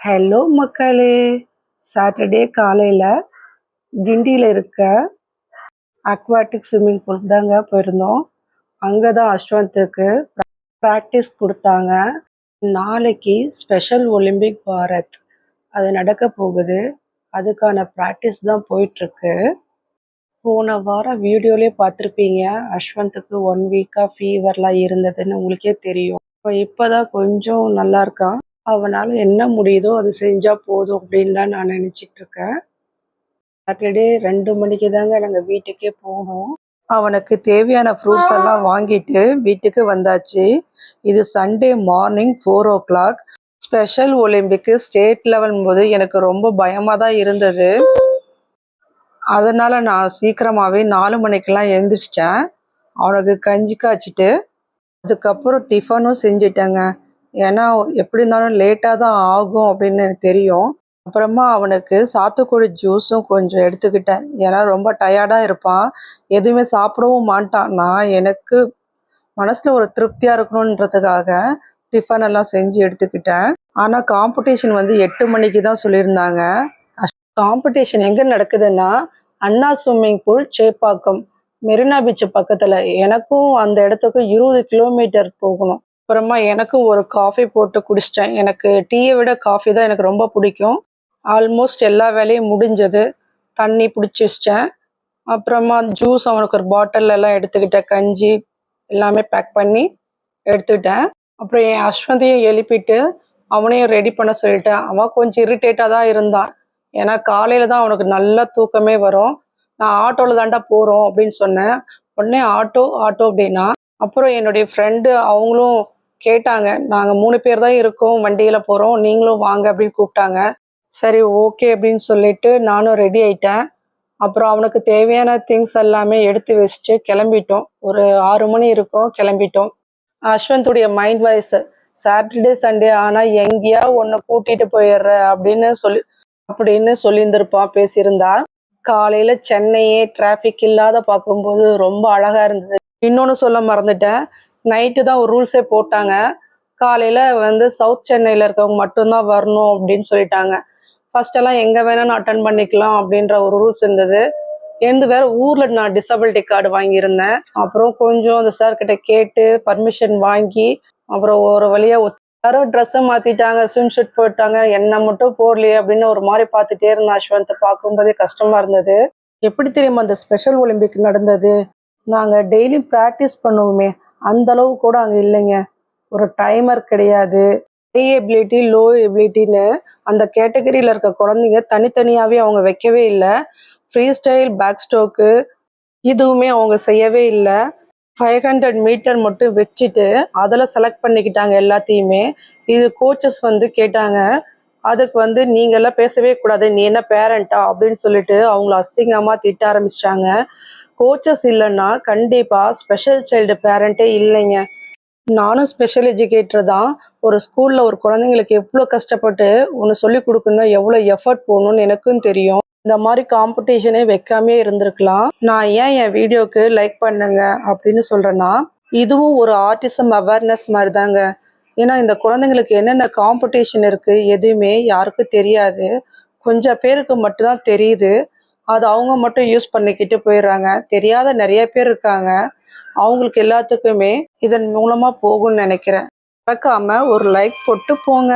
Hello மக்களே. Saturday காலையில் கிண்டியில் இருக்க அக்வாட்டிக் ஸ்விம்மிங் பூல் தாங்க போயிருந்தோம். அங்கே தான் அஸ்வந்த்துக்கு ப்ராக்டிஸ் கொடுத்தாங்க. நாளைக்கு ஸ்பெஷல் ஒலிம்பிக் பாரத். அது நடக்க போகுது. அதுக்கான ப்ராக்டிஸ் தான் போயிட்டுருக்கு. போன வாரம் வீடியோலேயே பார்த்துருப்பீங்க. அஸ்வந்த்துக்கு ஒன் வீக்காக ஃபீவர்லாம் இருந்ததுன்னு உங்களுக்கே தெரியும். இப்போ இப்போ தான் கொஞ்சம் நல்லா இருக்கான். அவனால் என்ன முடியுதோ அது செஞ்சால் போதும் அப்படின்னு தான் நான் நினச்சிட்டு இருக்கேன். சாட்டர்டே ரெண்டு மணிக்கு தாங்க நாங்கள் வீட்டுக்கே போனோம். அவனுக்கு தேவையான ஃப்ரூட்ஸ் எல்லாம் வாங்கிட்டு வீட்டுக்கு வந்தாச்சு. இது Sunday morning four o'clock special ஒலிம்பிக்கு state level போது எனக்கு ரொம்ப பயமாக தான் இருந்தது. அதனால் நான் சீக்கிரமாகவே நாலு மணிக்கெல்லாம் எழுந்திரிச்சிட்டேன். அவனுக்கு கஞ்சி காய்ச்சிட்டு அதுக்கப்புறம் டிஃபனும் செஞ்சிட்டேங்க. ஏன்னா எப்படி இருந்தாலும் லேட்டாக தான் ஆகும் அப்படின்னு எனக்கு தெரியும். அப்புறமா அவனுக்கு சாத்துக்குடி ஜூஸும் கொஞ்சம் எடுத்துக்கிட்டேன். ஏன்னா ரொம்ப டயர்டாக இருப்பான். எதுவுமே சாப்பிடவும் மாட்டான். நான் எனக்கு மனசில் ஒரு திருப்தியாக இருக்கணுன்றதுக்காக டிஃபன் எல்லாம் செஞ்சு எடுத்துக்கிட்டேன். ஆனால் காம்படிஷன் வந்து எட்டு மணிக்கு தான் சொல்லியிருந்தாங்க. காம்படிஷன் எங்கே நடக்குதுன்னா Anna swimming pool Chepauk Marina beach பக்கத்தில். எனக்கும் அந்த இடத்துக்கு இருபது கிலோமீட்டர் போகணும். அப்புறமா எனக்கும் ஒரு காஃபி போட்டு குடிச்சிட்டேன். எனக்கு டீயை விட காஃபி தான் எனக்கு ரொம்ப பிடிக்கும். ஆல்மோஸ்ட் எல்லா வேலையும் முடிஞ்சது. தண்ணி பிடிச்சி வச்சிட்டேன். அப்புறமா ஜூஸ் அவனுக்கு ஒரு பாட்டில் எல்லாம் எடுத்துக்கிட்டேன். கஞ்சி எல்லாமே பேக் பண்ணி எடுத்துக்கிட்டேன். அப்புறம் என் அஸ்வந்தியும் எழுப்பிட்டு அவனையும் ரெடி பண்ண சொல்லிட்டேன். அவன் கொஞ்சம் இரிட்டேட்டாக தான் இருந்தான். ஏன்னா காலையில் தான் அவனுக்கு நல்லா தூக்கமே வரும். நான் ஆட்டோவில் தாண்டா போகிறோம் அப்படின்னு சொன்னேன். உடனே ஆட்டோ ஆட்டோ அப்படின்னா அப்புறம் என்னுடைய ஃப்ரெண்டு அவங்களும் கேட்டாங்க. நாங்கள் மூணு பேர் தான் இருக்கோம் வண்டியில் போகிறோம் நீங்களும் வாங்க அப்படின்னு கூப்பிட்டாங்க. சரி ஓகே அப்படின்னு சொல்லிட்டு நானும் ரெடி ஆயிட்டேன். அப்புறம் அவனுக்கு தேவையான திங்ஸ் எல்லாமே எடுத்து வச்சுட்டு கிளம்பிட்டோம். ஒரு ஆறு மணி இருக்கும் கிளம்பிட்டோம். அஸ்வந்துடைய மைண்ட் வாய்ஸ் சாட்டர்டே சண்டே ஆனால் எங்கேயா ஒன்று கூட்டிகிட்டு போயிடுற அப்படின்னு சொல்லி அப்படின்னு சொல்லியிருந்திருப்பான் பேசியிருந்தா. காலையில் சென்னையே டிராஃபிக் இல்லாத பார்க்கும்போது ரொம்ப அழகாக இருந்தது. இன்னொன்று சொல்ல மறந்துட்டேன். நைட்டு தான் ஒரு ரூல்ஸே போட்டாங்க. காலையில் வந்து சவுத் சென்னையில் இருக்கவங்க மட்டும்தான் வரணும் அப்படின்னு சொல்லிட்டாங்க. ஃபர்ஸ்ட் எல்லாம் எங்கே வேணாலும் அட்டன் பண்ணிக்கலாம் அப்படின்ற ஒரு ரூல்ஸ் இருந்தது. எந்த வேற ஊரில் நான் டிசபிலிட்டி கார்டு வாங்கியிருந்தேன். அப்புறம் கொஞ்சம் அந்த சார்கிட்ட கேட்டு பர்மிஷன் வாங்கி அப்புறம் ஒரு வழியாக யாரும் ட்ரெஸ்ஸை மாற்றிட்டாங்க ஸ்விம் ஷூட் போயிட்டாங்க என்ன மட்டும் போடலையே அப்படின்னு ஒரு மாதிரி பார்த்துட்டே இருந்தேன் அஸ்வந்த். பார்க்கும்போதே கஷ்டமாக இருந்தது. எப்படி தெரியுமா அந்த ஸ்பெஷல் ஒலிம்பிக் நடந்தது? நாங்கள் டெய்லி ப்ராக்டிஸ் பண்ணுவோமே அந்த அளவு கூட அங்கே இல்லைங்க. ஒரு டைமர் கிடையாது. ஹை எபிலிட்டி லோ எபிலிட்டின்னு அந்த கேட்டகரியில் இருக்க குழந்தைங்க தனித்தனியாகவே அவங்க வைக்கவே இல்லை. ஃப்ரீ ஸ்டைல் பேக் ஸ்ட்ரோக்கு இதுவுமே அவங்க செய்யவே இல்லை. ஃபைவ் ஹண்ட்ரட் மீட்டர் மட்டும் வச்சுட்டு அதில் செலக்ட் பண்ணிக்கிட்டாங்க எல்லாத்தையுமே. இது கோச்சஸ் வந்து கேட்டாங்க அதுக்கு வந்து நீங்கள்லாம் பேசவே கூடாது. நீ என்ன பேரண்ட்டா அப்படின்னு சொல்லிட்டு அவங்கள அசிங்கமாக திட்ட ஆரம்பிச்சிட்டாங்க. கோச்சஸ் இல்லைன்னா கண்டிப்பாக ஸ்பெஷல் சைல்டு பேரண்ட்டே இல்லைங்க. நானும் ஸ்பெஷல் எஜுகேட்டர் தான். ஒரு ஸ்கூலில் ஒரு குழந்தைங்களுக்கு எவ்வளோ கஷ்டப்பட்டு ஒன்று சொல்லி கொடுக்கணும் எவ்வளோ எஃபர்ட் போகணும்னு எனக்கும் தெரியும். இந்த மாதிரி காம்படிஷனே வைக்காமே இருந்திருக்கலாம். நான் ஏன் என் வீடியோக்கு லைக் பண்ணுங்க அப்படின்னு சொல்கிறேன்னா இதுவும் ஒரு ஆர்டிசம் அவேர்னஸ் மாதிரி தாங்க ஏன்னா இந்த குழந்தைங்களுக்கு என்னென்ன காம்படிஷன் இருக்குது எதுவுமே யாருக்கும் தெரியாது. கொஞ்சம் பேருக்கு மட்டும்தான் தெரியுது. அது அவங்க மட்டும் யூஸ் பண்ணிக்கிட்டு போயிடுறாங்க. தெரியாத நிறைய பேர் இருக்காங்க. அவங்களுக்கு எல்லாத்துக்குமே இதன் மூலமா போகும்னு நினைக்கிறேன். மறக்காம ஒரு லைக் போட்டு போங்க.